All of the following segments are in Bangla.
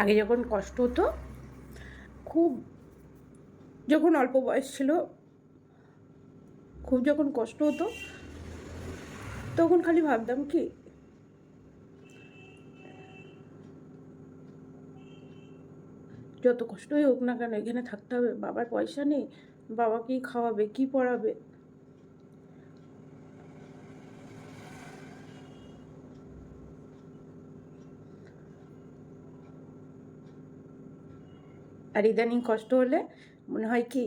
আগে যখন কষ্ট হতো, খুব যখন অল্প বয়স ছিল, খুব যখন কষ্ট হতো, তখন খালি ভাবতাম কি, যত কষ্টই হোক না কেন এখানে থাকতে হবে, বাবার পয়সা নেই বাবা কি খাওয়াবে, কি পড়াবে। আর ইদানিং কষ্ট হলে মনে হয় কি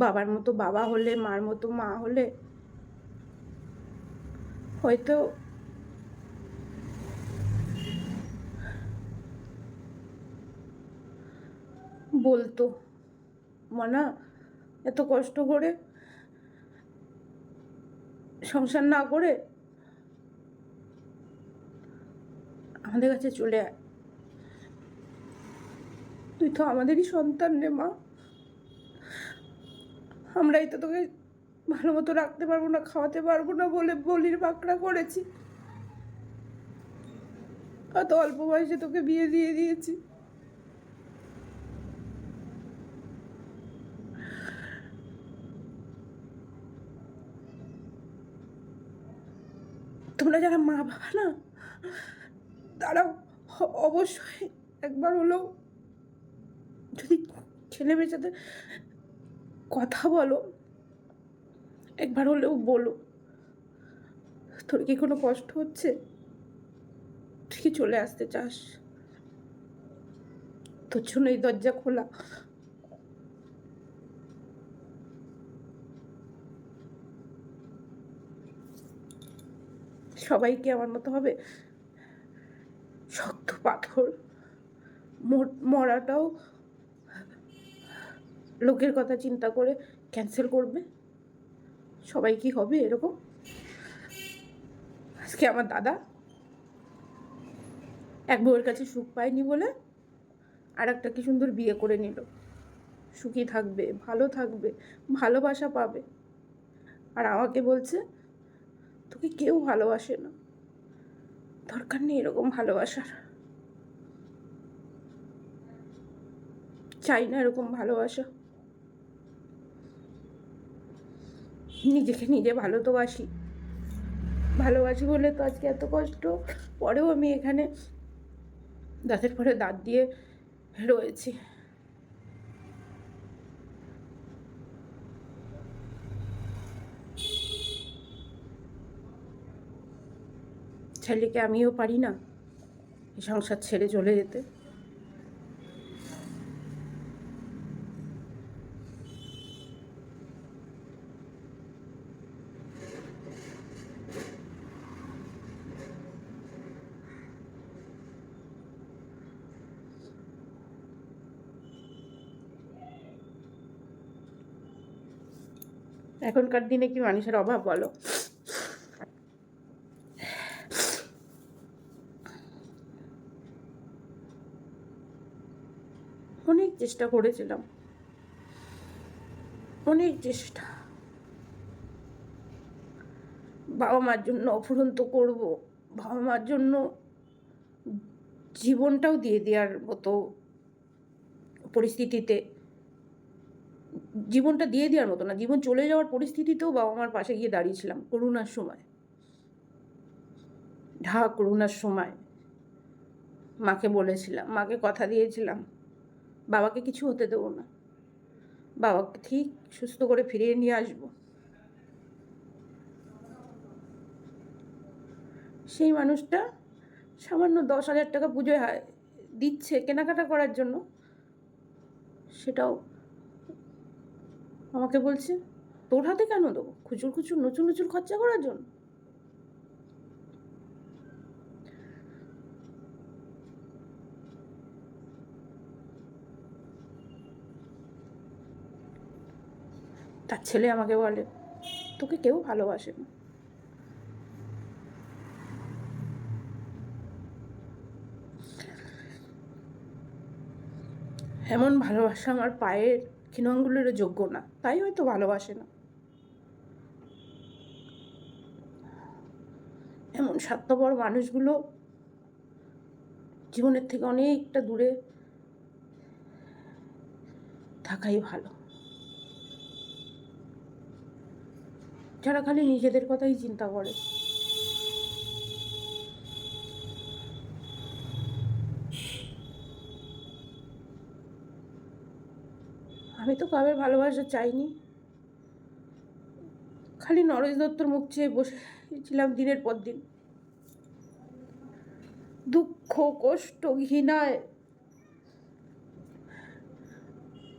বাবার মতো বাবা হলে, মার মতো মা হলে হয়তো বলতো, মানা, এত কষ্ট করে সংসার না করে আমাদের কাছে চলে আয়। তুই তো আমাদেরই সন্তান রে মা। আমরাই তো তোকে ভালো মতো রাখতে পারব না, খাওয়াতে পারব না বলে বলির বাঁকড়া করেছি। অত অল্প বয়সে তোকে বিয়ে দিয়ে দিয়েছি। তোমরা যারা মা বাবা না তারা অবশ্যই একবার হলেও যদি ছেলে মেয়ের সাথে কথা বলো, একবার হলেও বলো, তোর কি কোনো কষ্ট হচ্ছে? কি চলে আসতে চাস। তোর জন্য এই দরজা খোলা। সবাই কি আমার মতো হবে? শক্ত পাথর, মর- মরাটাও লোকের কথা চিন্তা করে ক্যান্সেল করবে? সবাই কি হবে এরকম? আজকে আমার দাদা এক বউয়ের কাছে সুখ পায়নি বলে আর একটা কি সুন্দর বিয়ে করে নিল। সুখী থাকবে, ভালো থাকবে, ভালোবাসা পাবে। আর আমাকে বলছে, তোকে কেউ ভালোবাসে না। দরকার নেই এরকম ভালোবাসার। চাই না এরকম ভালোবাসা। নিজেকে নিজে ভালো তো বাসি ভালোবাসি বলে তো আজকে এত কষ্ট। পরেও আমি এখানে দাঁতের পরে দাঁত দিয়ে রয়েছি। ছেলেকে আমিও পারি না সংসার ছেড়ে চলে যেতে। এখনকার দিনে কি মানুষের অভাব বলো? অনেক চেষ্টা করেছিলাম। অনেক চেষ্টা। বাবা মার জন্য অফুরন্ত করব। বাবা মার জন্য জীবনটাও দিয়ে দেওয়ার মতো পরিস্থিতিতে জীবনটা দিয়ে দেওয়ার মতো না। জীবন চলে যাওয়ার পরিস্থিতিতেও বাবা মার পাশে গিয়ে দাঁড়িয়েছিলাম করোনার সময়। ঢাকা করোনার সময়। মাকে বলেছিলাম, মাকে কথা দিয়েছিলাম, বাবাকে কিছু হতে দেবো না। বাবাকে ঠিক সুস্থ করে ফিরিয়ে নিয়ে আসব। সেই মানুষটা সামান্য দশ হাজার টাকা পুজোয় দিচ্ছে কেনাকাটা করার জন্য। সেটাও আমাকে বলছে, তোর হাতে কেন দেবো? খুচুর খুচুর, নচুর নচুর খরচা করার জন্য? তার ছেলে আমাকে বলে, তোকে কেউ ভালোবাসে না। এমন ভালোবাসা আমার পায়ের ক্ষীণাঙ্গুলেরও যোগ্য না, তাই হয়তো ভালোবাসে না। এমন স্বার্থপর মানুষগুলো জীবনের থেকে অনেকটা দূরে থাকাই ভালো। যারা খালি নিজেদের কথাই চিন্তা করে। আমি তো কাবের ভালোবাসা চাইনি। খালি নরেশ দত্তর মুখ চেয়ে বসেছিলাম দিনের পর দিন। দুঃখ, কষ্ট, ঘৃণায়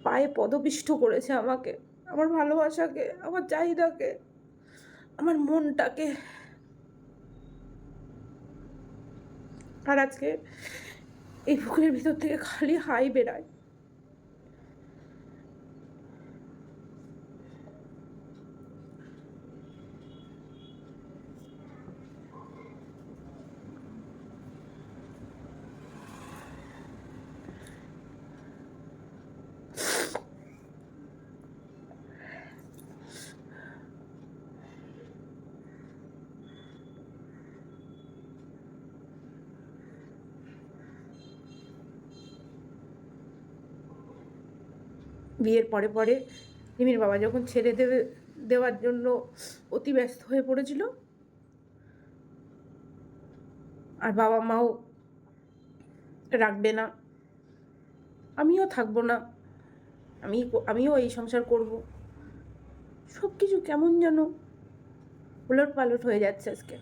পায়ে পদপিষ্ট করেছে আমাকে, আমার ভালোবাসাকে, আমার চাহিদাকে, আমার মনটাকে। আর আজকে এই বুকের ভিতর থেকে খালি হাই বেড়ায়। বিয়ের পরে পরে রিমির বাবা যখন ছেড়ে দেবে, দেওয়ার জন্য অতি ব্যস্ত হয়ে পড়েছিল। আর বাবা মাও রাখবে না। আমিও থাকব না। আমি, আমিও এই সংসার করব। সব কিছু কেমন যেন উলট পালট হয়ে যাচ্ছে আজকে।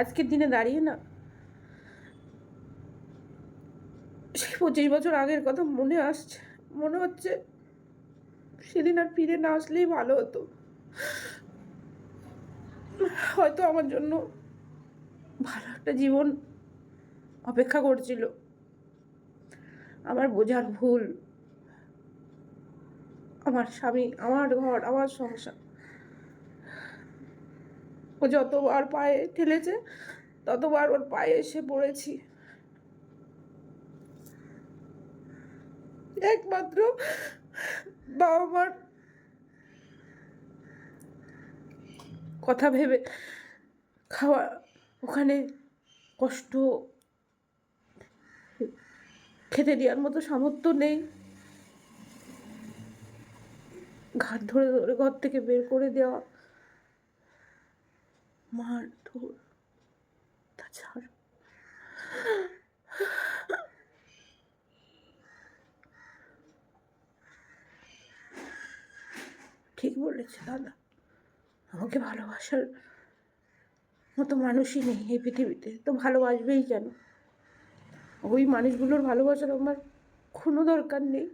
আজকের দিনে দাঁড়িয়ে না, সেই পঁচিশ বছর আগের কথা মনে আসছে, মনে হচ্ছে সেদিন আর ফিরে না আসলেই ভালো হতো। হয়তো আমার জন্য ভালো একটা জীবন অপেক্ষা করছিল। আমার বোঝার ভুল, আমার স্বামী, আমার ঘর, আমার সংসার। ও যতবার পায়ে ঠেলেছে, ততবার ওর পায়ে এসে পড়েছি। একমাত্র বাবা মার কথা ভেবে খাওয়া, ওখানে কষ্ট খেতে দেওয়ার মতো সামর্থ্য নেই। ঘাট ধরে ধরে ঘর থেকে বের করে দেওয়া মার ধর তাছাড়া ঠিক বলেছে, দাদা। আমাকে ভালোবাসার মতো মানুষই নেই এই পৃথিবীতে তো ভালোবাসবেই কেন ওই মানুষগুলোর ভালোবাসার আমার কোনো দরকার নেই।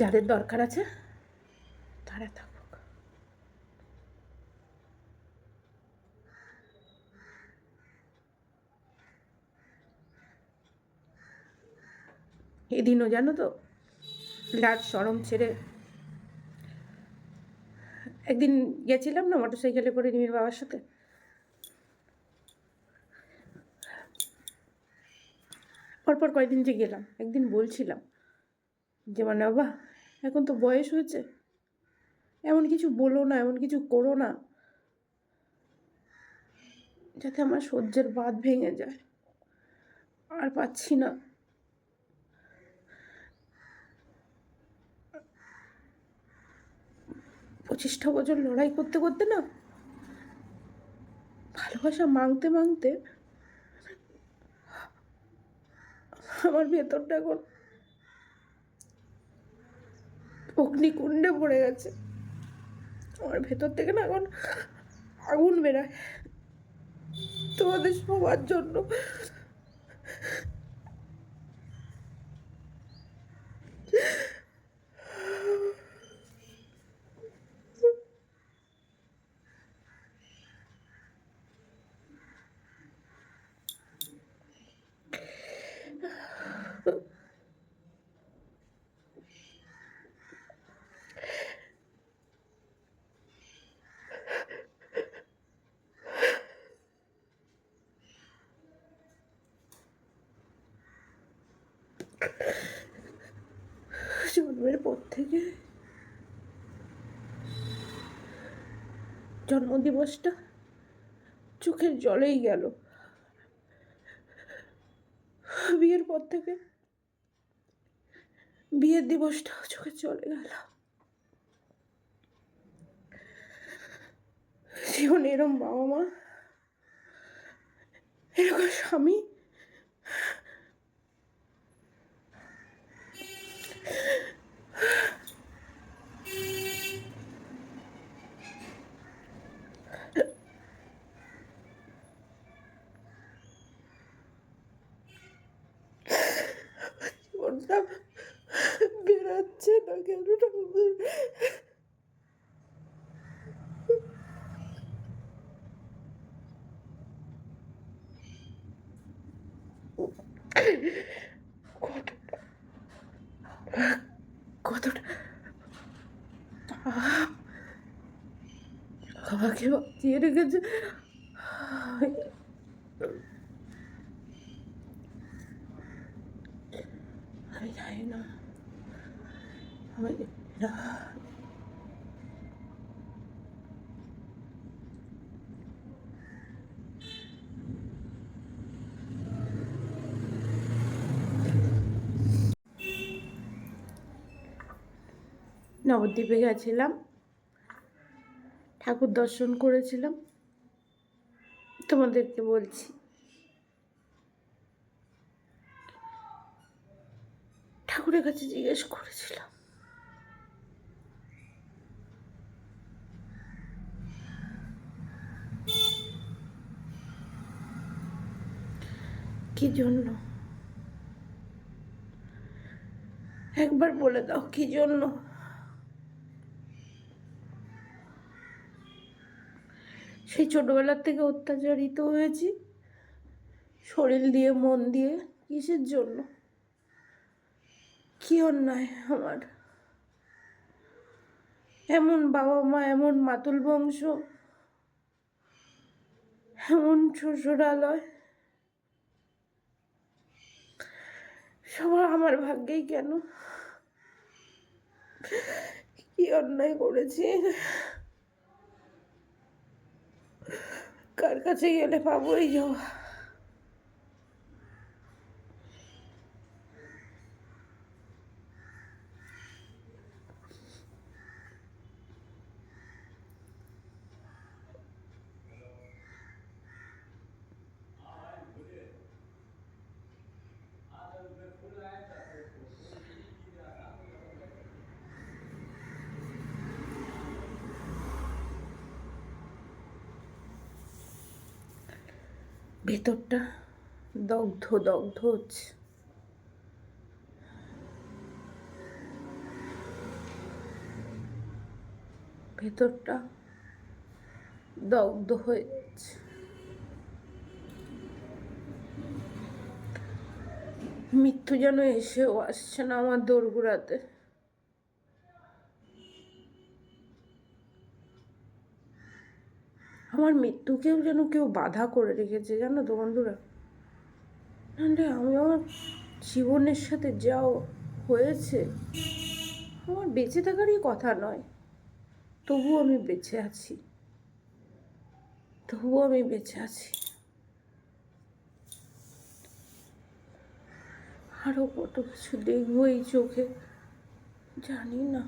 যাদের দরকার আছে, তারা থাকুক। এদিনও জানো তো লাজ সরম ছেড়ে একদিন গেছিলাম না মোটর সাইকেলে করে রিমির বাবার সাথে? পরপর কয়েকদিন যে গেলাম, একদিন বলছিলাম যে মানে বাবা, এখন তো বয়স হয়েছে, এমন কিছু বলো না, এমন কিছু করো না, যাতে আমার সহ্যের বাদ ভেঙে যায়, আর পাচ্ছি না। পঁচিশটা বছর লড়াই করতে করতে না ভালোবাসা মাংতে মাংতে আমার ভেতরটা এখন অগ্নিকুণ্ডে পড়ে গেছে। আমার ভেতর থেকে না এখন আগুন বেরায়। তোমাদের সবার জন্য। জন্মের পর থেকে জন্মদিবসটা চোখের জলেই গেল। বিয়ের পর থেকে বিয়ের দিবসটাও চোখে চলে গেল। জীবনে এরম বাবা মা এরকম স্বামী জীবনটা বেরাচ্ছে না কেন ঠাকুর কতটা আহ! আমাকে বাঁচিয়ে রেখেছে আমি জানি না আমি জানি না নবদ্বীপে গেছিলাম। ঠাকুর দর্শন করেছিলাম। তোমাদেরকে বলছি। ঠাকুরের কাছে জিজ্ঞেস করেছিলাম। কি জন্য? একবার বলে দাও, কি জন্য? সেই ছোটবেলার থেকে অত্যাচারিত হয়েছি। শরীর দিয়ে, মন দিয়ে, কিসের জন্য? কি অন্যায় আমার? এমন বাবা মা এমন মাতুল বংশ, এমন শ্বশুরালয়। সবার আমার ভাগ্যেই কেন? কি অন্যায় করেছি? কার কাছে গেলে পাবো এই জবা ভেতরটা দগ্ধ দগ্ধ হচ্ছে। ভেতরটা দগ্ধ হয়ে যাচ্ছে মৃত্যু যেন এসেও আসছে না আমার দোরগোড়াতে। আমার মৃত্যুকেও যেন কেউ বাধা করে রেখেছে, জানো তো বন্ধুরা? নাহলে আমি আমার জীবনের সাথে যাও হয়েছে, আমার বেঁচে থাকারই কথা নয়। তবুও আমি বেঁচে আছি। তবুও আমি বেঁচে আছি। আরও কত কিছু দেখব এই চোখে, জানি না।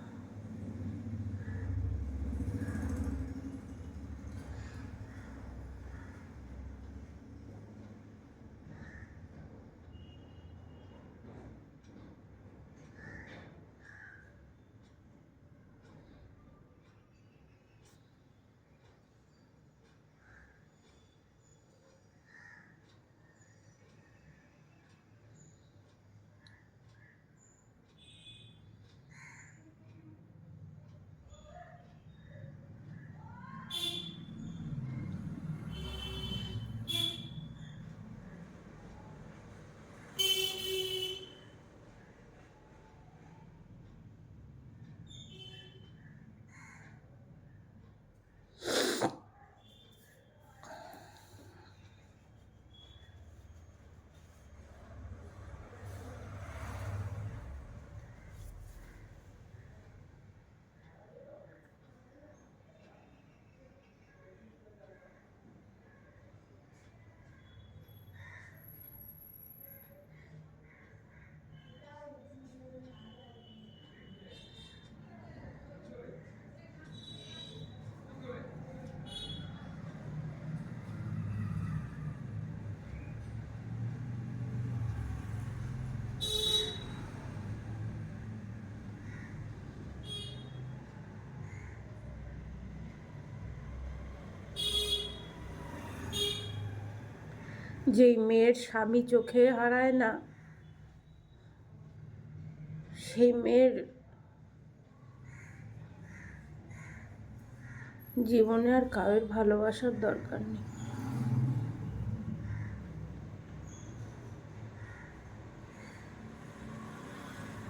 যেই মেয়ের স্বামী চোখে হারায় না, সেই মেয়ের জীবনে আর কারোর ভালোবাসার দরকার নেই।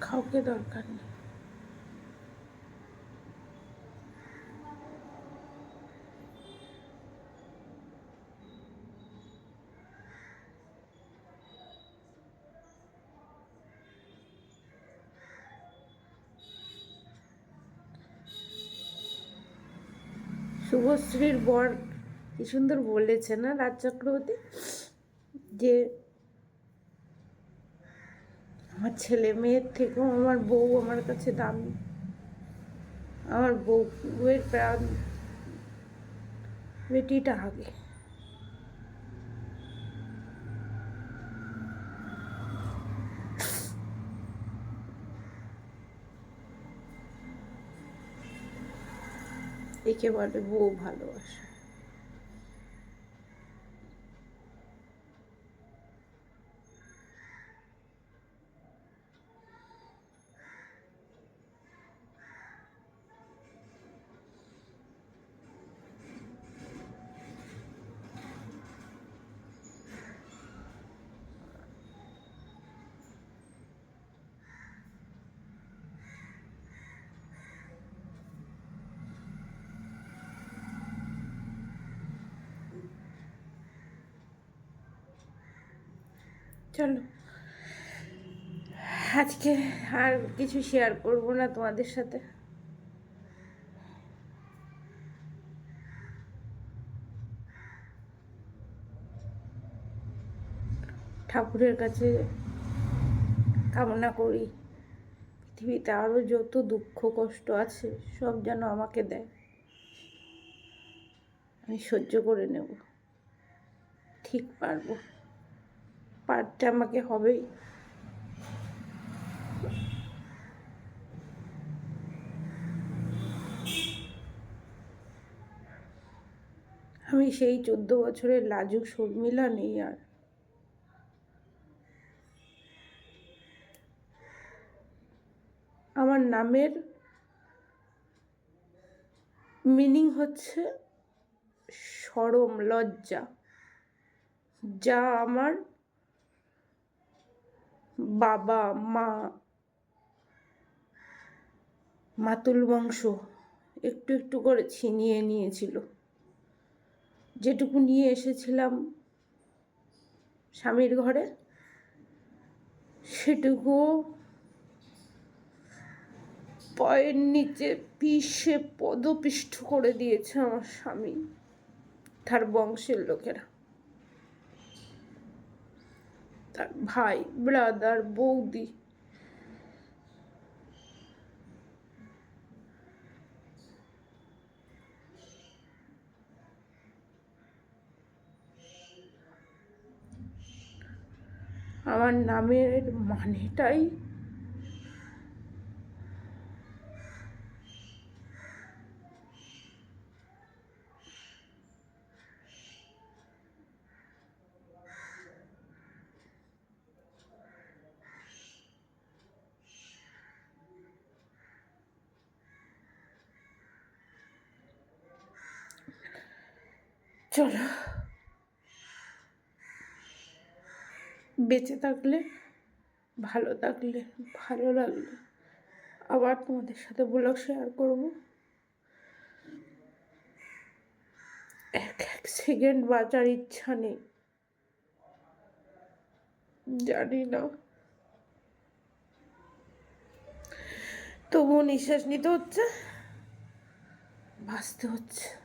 কাউকে দরকার নেই। শুভশ্রীর বর কি সুন্দর বলেছে না রাজ চক্রবর্তী? যে আমার ছেলে মেয়ের থেকেও আমার বউ আমার কাছে দামি। আমার বউ বউয়ের প্রাণ, বেটিটা আগে। একে বলে বউ ভালোবাসা। চলো। আজকে আর কিছু শেয়ার করব না তোমাদের সাথে। ঠাকুরের কাছে কামনা করি। পৃথিবীতে আরও যত দুঃখ, কষ্ট আছে, সব যেন আমাকে দেয়। আমি সহ্য করে নেব। ঠিক পারব। পারতে আমাকে হবেই। আমি সেই চোদ্দ বছরের লাজুক শর্মিলা নেই আর। আমার নামের মিনিং হচ্ছে সরম লজ্জা, যা আমার বাবা, মা, মাতুল বংশ একটু একটু করে ছিনিয়ে নিয়েছিল। যেটুকু নিয়ে এসেছিলাম স্বামীর ঘরে, সেটুকু পায়ের নিচে পিষে পদপিষ্ট করে দিয়েছে আমার স্বামী, তার বংশের লোকেরা। তার ভাই ব্রাদার বৌদি। আমার নামের মানেটাই চলো বেঁচে থাকলে, ভালো থাকলে, ভালো লাগলে আবার তোমাদের সাথে ব্লগ শেয়ার করব। এক এক সেকেন্ড বাঁচার ইচ্ছা নেই। জানি না। তবুও নিঃশ্বাস নিতে হচ্ছে। বাঁচতে হচ্ছে।